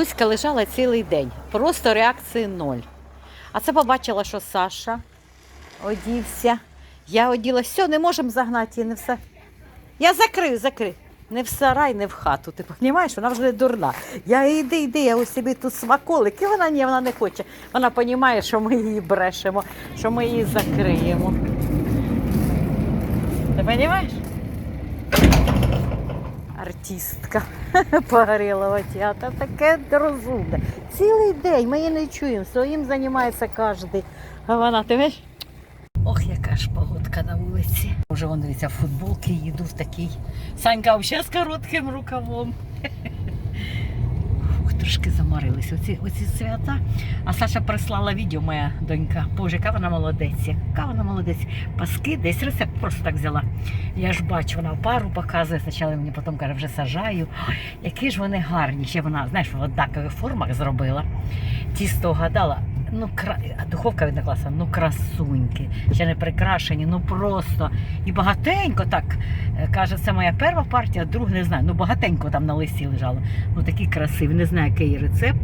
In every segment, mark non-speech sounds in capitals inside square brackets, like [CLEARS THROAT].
Луська лежала цілий день, просто реакції ноль. А це побачила, що Саша одівся. Я оділася, все, не можемо загнати її, не все. Я закрию, закрию. Не в сарай, не в хату. Ти розумієш, вона вже дурна. Я йди, йди, я ось собі тут смаколик. І вона ні, вона не хоче. Вона розуміє, що ми її брешемо, що ми її закриємо. Ти розумієш? Артистка [LAUGHS] Погорєлова театр. Таке розумне. Цілий день ми її не чуємо, своїм займається кожен. А вона, ти бачиш? Ох, яка ж погодка на вулиці. Вже вон дивіться, в футболки їду в такий. Санька взагалі з коротким рукавом. Трошки заморились оці, оці свята. А Саша прислала відео, моя донька. Боже, яка вона молодець. Яка вона молодець. Паски, десь рецепт просто так взяла. Я ж бачу, вона пару показує, спочатку мені потім каже, вже сажаю. Які ж вони гарні. Ще вона, знаєш, в однакових формах зробила. Тісто гадала. Ну, кра... духовка від класа, ну красуньки, ще не прикрашені, ну просто. І багатенько так. Е, Каже, це моя перша партія, а друга не знаю. Ну багатенько там на листі лежало. Ну такі красиві. Не знаю, який рецепт,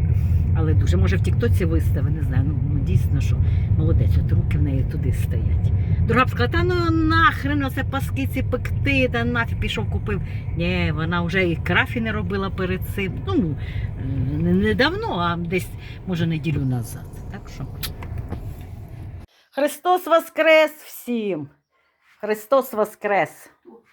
але дуже. Може в Тіктоці вистави, не знаю. Ну, ну дійсно, що молодець, от руки в неї туди стоять. Друга б сказала, та ну нахрен оце паски ці пекти, та нафіг пішов купив. Ні, вона вже і крафі не робила перед цим. Ну, е, не- недавно, а десь, може, неділю назад. Так що. Христос Воскрес всім! Христос Воскрес!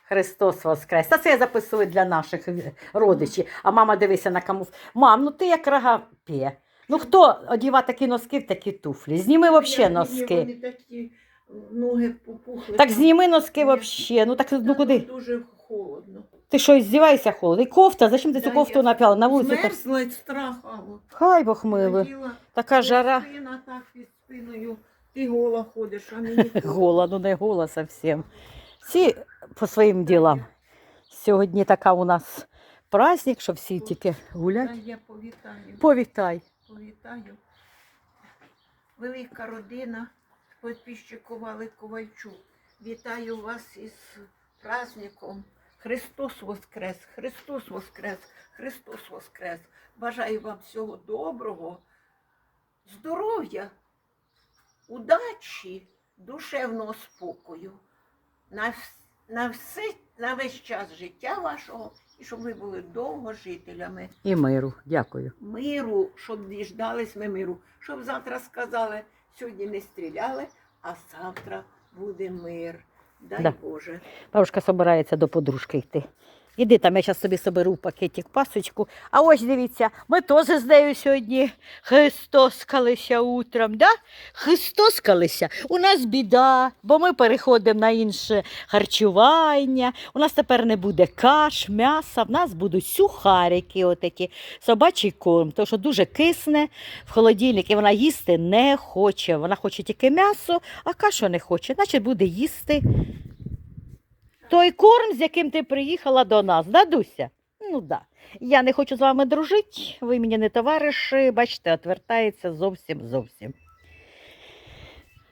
Христос Воскрес! Та це я записую для наших родичів. А мама дивися на камуф. Мам, ну ти як рога п'є. Ну хто одіває такі носки в такі туфлі? Зніми взагалі носки. Вони такі ноги попухли. Так зніми носки взагалі. Ну так ну куди? Дуже холодно. Ти що, здіваєшся холодно? І кофта, зачем ти цю Та кофту я напяла на вулиці? так- Змерзла від страха. Хай Бог милий. Наділа, Така жара. Спина так під спиною. Ти гола ходиш, а мені [LAUGHS] Гола, ну не гола зовсім. Всі по своїм ділам. Сьогодні така у нас праздник, що всі тільки гулять. я повітаю. Повітай. Повітаю. Велика родина підписчикували Ковальчук. Вітаю вас із праздником. Христос Воскрес! Христос Воскрес! Христос Воскрес! Бажаю вам всього доброго, здоров'я, удачі, душевного спокою на, на, все, на весь час життя вашого і щоб ви були довго жителями І миру. Дякую. миру, щоб діждались ми миру, щоб завтра сказали, сьогодні не стріляли, а завтра буде мир. Дай Да. Боже. Бабушка збирається до подружки йти. Іди там, я зараз собі соберу в пакетик пасочку. А ось дивіться, ми теж з нею сьогодні хистоскалися утром, да? Хистоскалися. У нас біда, бо ми переходимо на інше харчування. У нас тепер не буде каш, м'яса, в нас будуть сухарики, отакі, собачий корм, тому що дуже кисне в холодильник, і вона їсти не хоче. Вона хоче тільки м'ясо, а кашу не хоче. Значить, буде їсти той корм, з яким ти приїхала до нас, да, Дуся? Ну да. Я не хочу з вами дружити, ви мені не товариші, бачите, відвертається зовсім зовсім.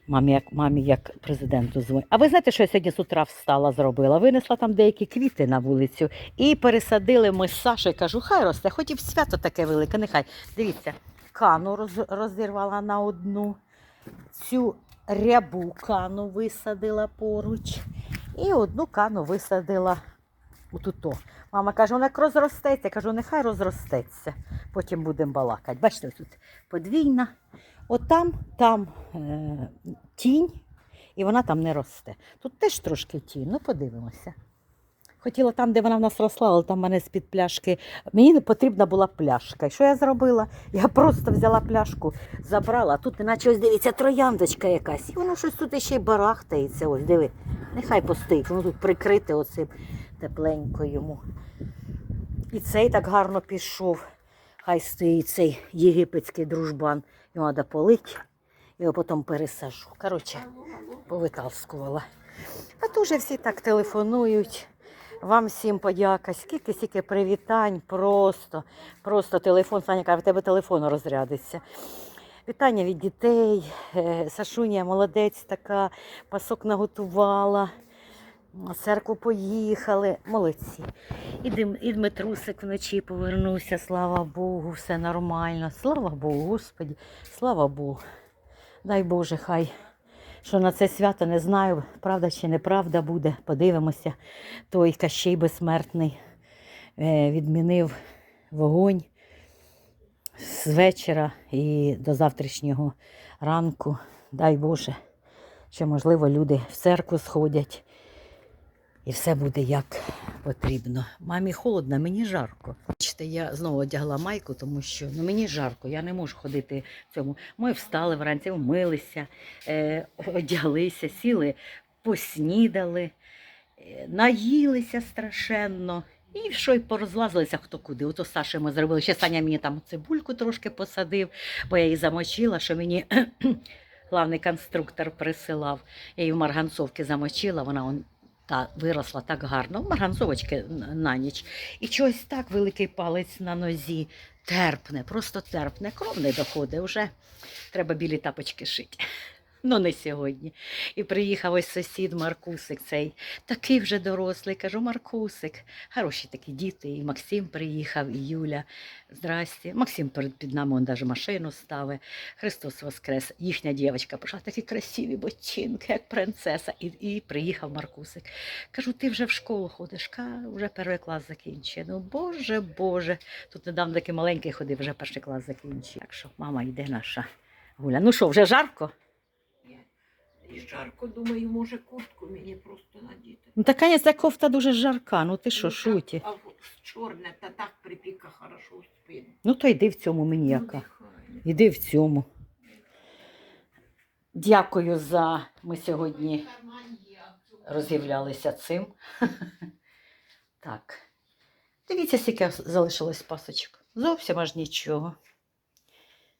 Мамі як, мамі як президенту дзвонить. А ви знаєте, що я сьогодні з утра встала, зробила? Винесла там деякі квіти на вулицю і пересадили ми з Сашою. Кажу, хай росте, хоч і в свято таке велике, нехай. Дивіться, кану роз, розірвала на одну, цю рябу кану висадила поруч. І одну кану висадила у туто. Мама каже, вона як розростеться. Я кажу, нехай розростеться. Потім будемо балакати. Бачите, тут подвійна. От там, там е, тінь, і вона там не росте. Тут теж трошки тінь, ну подивимося. Хотіла там, де вона в нас росла, але там мене з-під пляшки. Мені не потрібна була пляшка. І що я зробила? Я просто взяла пляшку, забрала, тут, наче ось дивіться, трояндочка якась. І воно щось тут ще й барахтається. Ось диви. Нехай постоїть, воно тут прикрите оцим тепленько йому. І цей так гарно пішов. Хай стоїть цей єгипетський дружбан. Його треба полити, його потім пересажу. Коротше, повиталскувала. А то вже всі так телефонують. Вам всім подяка. Скільки стільки привітань, просто, просто телефон. Саня каже, в тебе телефон розрядиться. Вітання від дітей. Е, Сашуня молодець така, пасок наготувала. На церкву поїхали. Молодці. І, Дим, і Дмитрусик вночі повернувся, слава Богу, все нормально. Слава Богу, Господі, слава Богу. Дай Боже, хай. Що на це свято не знаю, правда чи неправда буде. Подивимося. Той Кащей безсмертний е, відмінив вогонь з вечора і до завтрашнього ранку. Дай Боже, що, можливо, люди в церкву сходять і все буде як потрібно. Мамі холодно, мені жарко. Бачите, я знову одягла майку, тому що ну, мені жарко, я не можу ходити в цьому. Ми встали вранці, вмилися, е, одяглися, сіли, поснідали, е, наїлися страшенно. І що й порозлазилися хто куди. Ото з ми зробили. Ще Саня мені там цибульку трошки посадив, бо я її замочила, що мені [CLEARS THROAT] главний конструктор присилав. Я її в марганцовці замочила, вона он, та виросла так гарно. Марганцовочки на ніч. І чогось так великий палець на нозі. Терпне, просто терпне. Кров не доходить. Вже треба білі тапочки шити. Ну, не сьогодні. І приїхав ось сусід Маркусик, цей такий вже дорослий. Кажу, Маркусик, хороші такі діти. І Максим приїхав, і Юля. Здрасте. Максим перед під нами он даже машину ставить. Христос Воскрес. Їхня дівчинка пішла, такі красиві ботинки, як принцеса. І, і приїхав Маркусик. Кажу, ти вже в школу ходиш, Ка, вже перший клас закінчує. Ну, Боже, Боже. Тут недавно такий маленький ходив, вже перший клас закінчив. Так що мама йде наша гуля. Ну що, вже жарко? І жарко, думаю, може куртку мені просто надіти. Ну така ця кофта дуже жарка. Ну ти що, Ну, так, шуті? А в- чорне, та так припіка хорошо у спину. Ну то йди в цьому мені Ну, яка. нехай. Іди в цьому. Дякую за ми сьогодні роз'являлися цим. [LAUGHS] Так. Дивіться, скільки залишилось пасочок. Зовсім аж нічого.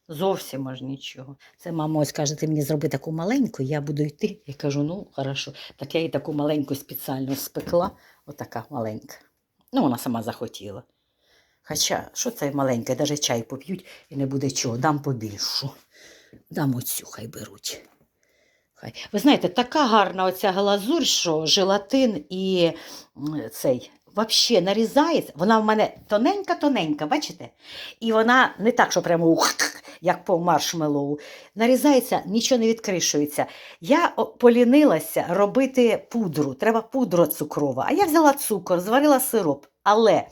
Зовсім аж нічого. Це мама ось каже, ти мені зроби таку маленьку, я буду йти. Я кажу, ну, хорошо. Так я їй таку маленьку спеціально спекла. Отака маленька. Ну, вона сама захотіла. Хоча, що це маленьке, навіть чай поп'ють і не буде чого, дам побільшу. Дам оцю, хай беруть. Хай. Ви знаєте, така гарна оця глазурь, що желатин і цей взагалі нарізається. Вона в мене тоненька-тоненька, бачите? І вона не так, що прямо ух, як по маршмеллоу. Нарізається, нічого не відкришується. Я полінилася робити пудру. Треба пудра цукрова. А я взяла цукор, зварила сироп. Але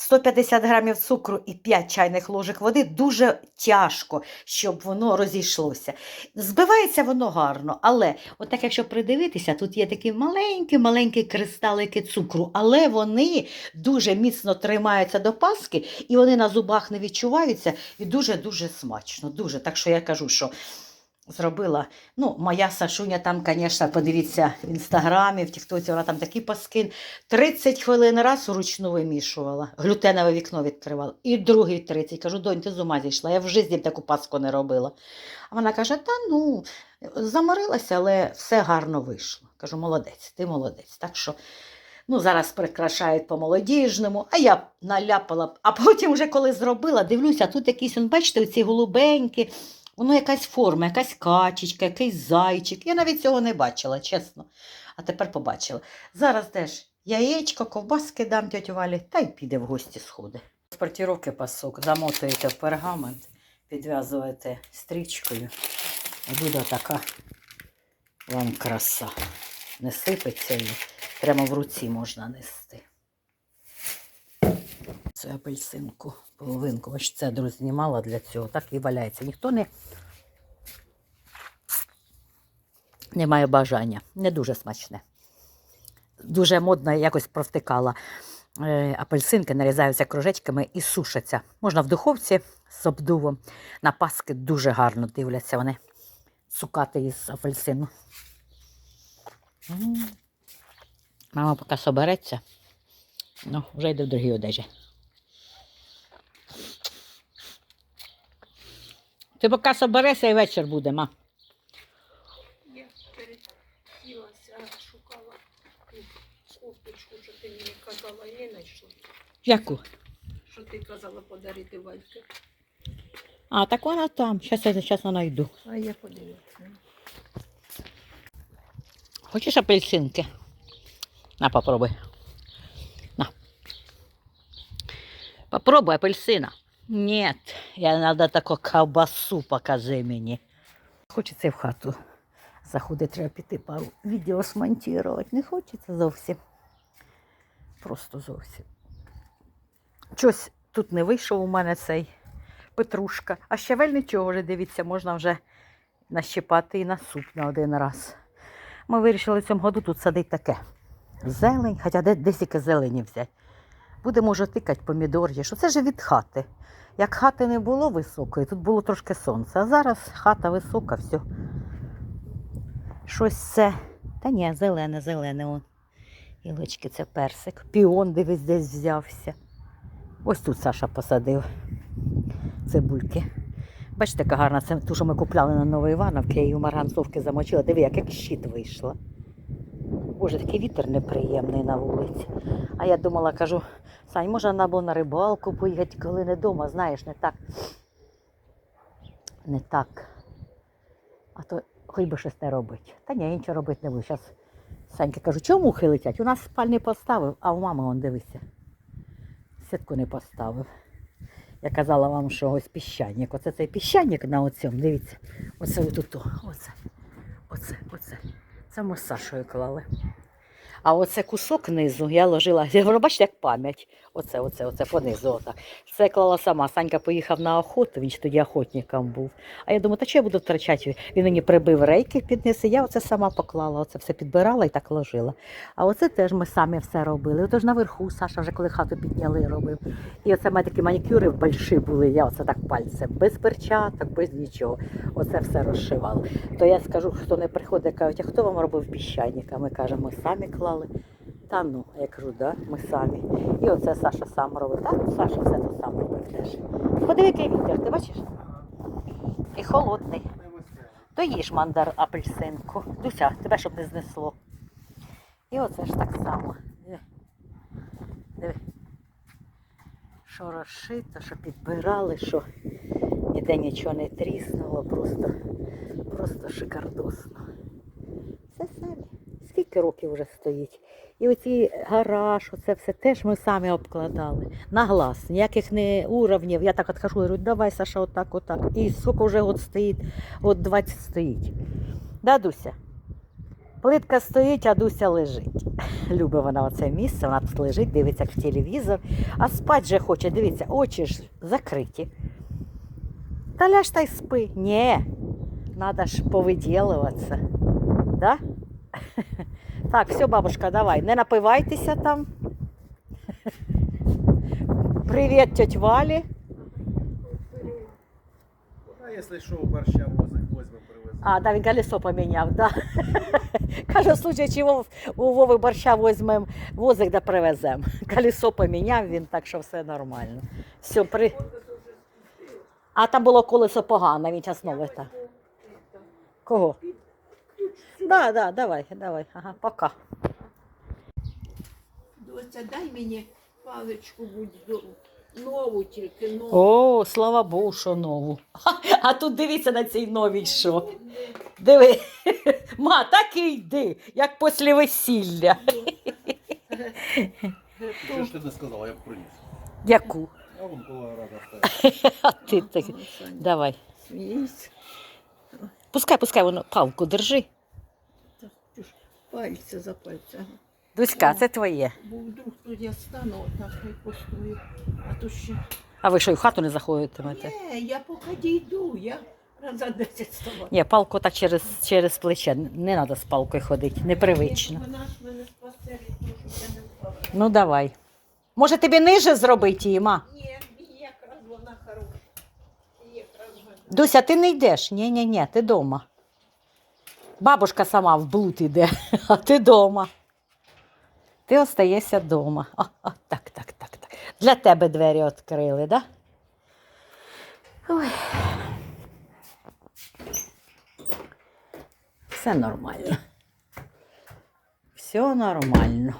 150 грамів цукру і 5 чайних ложок води дуже тяжко, щоб воно розійшлося. Збивається воно гарно, але от так, якщо придивитися, тут є такі маленькі-маленькі кристалики цукру, але вони дуже міцно тримаються до паски і вони на зубах не відчуваються і дуже-дуже смачно. Дуже. Так що я кажу, що зробила. Ну, моя Сашуня там, звісно, подивіться в інстаграмі, в Тіктоці, вона там такі паски. 30 хвилин раз вручну вимішувала, глютенове вікно відкривала. І другий 30. Кажу, донь, ти з ума зійшла, я в житті таку паску не робила. А вона каже: та ну, заморилася, але все гарно вийшло. Кажу, молодець, ти молодець. Так що. Ну, зараз прикрашають по молодіжному, а я наляпала. А потім, вже коли зробила, дивлюся, тут якісь, бачите, оці голубенькі, воно якась форма, якась качечка, якийсь зайчик. Я навіть цього не бачила, чесно. А тепер побачила. Зараз теж яєчко, ковбаски дам тьоті Валі, та й піде в гості сходи. Спортіровки пасок замотуєте в пергамент, підв'язуєте стрічкою. І буде така вам краса. Не сипеться і прямо в руці можна нести. Цю апельсинку, половинку. Ось це, друзі, знімала для цього. Так і валяється. Ніхто не, не має бажання. Не дуже смачне. Дуже модно якось провтикала. Е, Апельсинки нарізаються кружечками і сушаться. Можна в духовці з обдувом. На паски дуже гарно дивляться вони. Цукати із апельсину. Мама поки собереться. Ну, вже йде в другій одежі. Ти поки соберешся і вечір буде, ма. Я пересілася, шукала кофточку, що ти мені казала, я не знайшла. Яку? Що ти казала подарити Вальки. А, так вона там. Щас я зараз знайду. А я подивилася. Хочеш апельсинки? На, попробуй. На. Попробуй апельсина. Нет, я надо таку ковбасу покажи мені. Хочеться в хату заходити, треба піти пару відео смонтувати. Не хочеться зовсім. Просто зовсім. Щось тут не вийшов у мене цей петрушка. А щавель нічого вже, дивіться, можна вже нащипати і на суп на один раз. Ми вирішили в цьому году тут садити таке. Зелень, хоча де, десь яке зелені взяти. Будемо вже тикати помідор є. Що це ж від хати. Як хати не було високої, тут було трошки сонця. А зараз хата висока, все. Щось це. Та ні, зелене, зелене. Он. Гілочки, це персик. Піон дивись десь взявся. Ось тут Саша посадив цибульки. Бачите, яка гарна. Це ту, що ми купляли на Новій Івановці, я її у марганцовки замочила. Диви, як, як щит вийшла. Боже, такий вітер неприємний на вулиці. А я думала, кажу, Сань, може вона було на рибалку поїхати, коли не вдома, знаєш, не так. Не так. А то хоч би щось не робити. Та ні, нічого робити не буду. Зараз Санька кажу, чому мухи летять? У нас спальний поставив, а у мами он дивися. Сітку не поставив. Я казала вам, що ось піщаник. Оце цей піщаник на оцьому, дивіться. Оце отут. Оце. Оце, оце. Це ми з Сашою клали. А оце кусок низу я ложила, [LAUGHS] воно бачите, як пам'ять. Оце, оце, оце понизу. Отак. Це я клала сама. Санька поїхав на охоту, він ж тоді охотником був. А я думаю, та що я буду втрачати? Він мені прибив рейки підніс, і я оце сама поклала, оце все підбирала і так ложила. А оце теж ми самі все робили. Отож наверху Саша вже коли хату підняли, робив. І оце в мене такі манікюри больші були, я оце так пальцем, без перчаток, без нічого. Оце все розшивала. То я скажу, хто не приходить, кажуть, а хто вам робив піщаник? Ми кажемо, самі клали. Та ну, я кажу, да, ми самі. І оце Саша сам робив. Так, Саша все тут сам робив теж. Подиви, який вітер, ти бачиш? І холодний. То їж мандар апельсинку. Дуся, тебе щоб не знесло. І оце ж так само. Диви. Диви. Що розшито, що підбирали, що ніде нічого не тріснуло, просто, просто шикардосно. Це самі. Скільки років вже стоїть. І оці гараж, оце все теж ми самі обкладали. На глаз, ніяких не уровнів. Я так відхожу, говорю, давай, Саша, отак, отак. І скільки вже от стоїть, от 20 стоїть. Да? Плитка стоїть, а Дуся лежить. [LAUGHS] Любить вона оце місце, вона тут лежить, дивиться в телевізор, а спать же хоче, дивіться, очі ж закриті. Та ляж та й спи. Ні, треба ж повиділуватися. Да? [LAUGHS] Так, все, бабушка, давай, не напивайтеся там. Привіт, тьоть Валі. А если что, борща возик возьмем, привезем. А, да, він колесо поміняв, да. Каже, в случае чого у Вови борща візьмемо возик да привеземо. Колесо поміняв він, так що все нормально. Все, при... А там було колесо погане, він час нове. Так. Кого? Да, да, давай, давай. Ага, пока. Доця, дай мені паличку будь. Нову тільки нову. О, слава Богу, що нову. [LAUGHS] А тут дивіться на цій новій що. Диви. [LAUGHS] Ма, так і йди, як після весілля. [LAUGHS] Что ж ты не сказала, я б приніс. Яку? А вон коло рада. А ти так. Давай. Пускай, пускай воно палку держи. Пальця за пальця. Дуська, це твоє. Бо вдруг тут я стану, отак хай постою. А то ще. А ви що, і в хату не заходитимете? Ні, я поки дійду, я раз за 10 ставати. Ні, палку так через, через плече. Не треба з палкою ходити, непривично. Вона ж мене спасе від того, щоб я не впала. Ну давай. Може тобі ниже зробити її, ма? Ні, якраз вона хороша. Якраз вона. Дуся, ти не йдеш. Ні, ні, ні, ти вдома. Бабушка сама в блуд іде, [LAUGHS] а ти вдома. Ти остаєшся вдома. [LAUGHS] Так, так, так, так. Для тебе двері відкрили, так? Да? Ой. Все нормально. Все нормально.